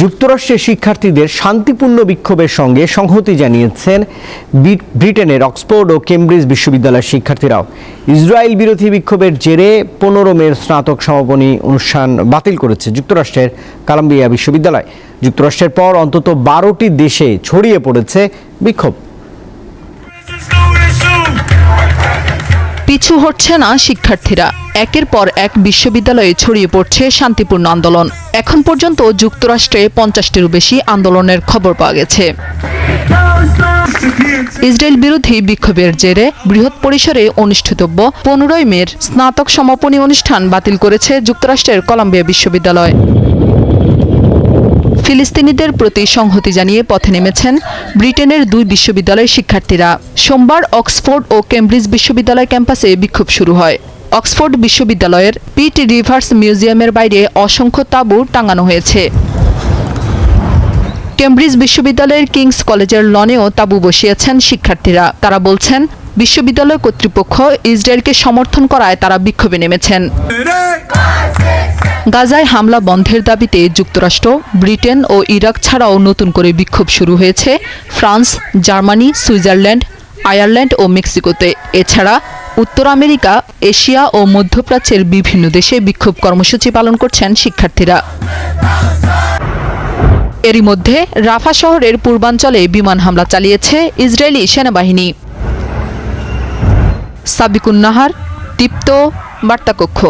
যুক্তরাষ্ট্রের শিক্ষার্থীদের শান্তিপূর্ণ বিক্ষোভের সঙ্গে সংহতি জানিয়েছেন ব্রিটেনের অক্সফোর্ড ও কেমব্রিজ বিশ্ববিদ্যালয়ের শিক্ষার্থীরাও। ইসরায়েল বিরোধী বিক্ষোভের জেরে পনেরো মের স্নাতক সমাপনী অনুষ্ঠান বাতিল করেছে যুক্তরাষ্ট্রের কলাম্বিয়া বিশ্ববিদ্যালয়। যুক্তরাষ্ট্রের পর অন্তত বারোটি দেশে ছড়িয়ে পড়েছে বিক্ষোভ। পিছু হটছে না শিক্ষার্থীরা। একের পর এক বিশ্ববিদ্যালয়ে ছড়িয়ে পড়ছে শান্তিপূর্ণ আন্দোলন। এখন পর্যন্ত যুক্তরাষ্ট্রে পঞ্চাশটিরও বেশি আন্দোলনের খবর পাওয়া গেছে। ইসরায়েল বিরোধী বিক্ষোভের জেরে বৃহৎ পরিসরে অনুষ্ঠিতব্য পনেরোই মের স্নাতক সমাপনী অনুষ্ঠান বাতিল করেছে যুক্তরাষ্ট্রের কলাম্বিয়া বিশ্ববিদ্যালয়। ফিলিস্তিনিদের প্রতি সংহতি জানিয়ে পথে নেমেছেন ব্রিটেনের দুই বিশ্ববিদ্যালয়ের শিক্ষার্থীরা। সোমবার অক্সফোর্ড ও কেমব্রিজ বিশ্ববিদ্যালয় ক্যাম্পাসে বিক্ষোভ শুরু হয়। অক্সফোর্ড বিশ্ববিদ্যালয়ের পিট রিভার্স মিউজিয়ামের বাইরে অসংখ্য তাঁবু টাঙানো হয়েছে। কেমব্রিজ বিশ্ববিদ্যালয়ের কিংস কলেজের লনেও তাঁবু বসিয়েছেন শিক্ষার্থীরা। তারা বলছেন, বিশ্ববিদ্যালয় কর্তৃপক্ষ ইসরায়েলকে সমর্থন করায় তারা বিক্ষোভে নেমেছেন। গাজায় হামলা বন্ধের দাবিতে যুক্তরাষ্ট্র, ব্রিটেন ও ইরাক ছাড়াও নতুন করে বিক্ষোভ শুরু হয়েছে ফ্রান্স, জার্মানি, সুইজারল্যান্ড, আয়ারল্যান্ড ও মেক্সিকোতে। এছাড়া উত্তর আমেরিকা, এশিয়া ও মধ্যপ্রাচ্যের বিভিন্ন দেশে বিক্ষোভ কর্মসূচি পালন করছেন শিক্ষার্থীরা। এরই মধ্যে রাফা শহরের পূর্বাঞ্চলে বিমান হামলা চালিয়েছে ইসরায়েলি সেনাবাহিনী। সাবিকুন নাহার দীপ্ত, বার্তাকক্ষ।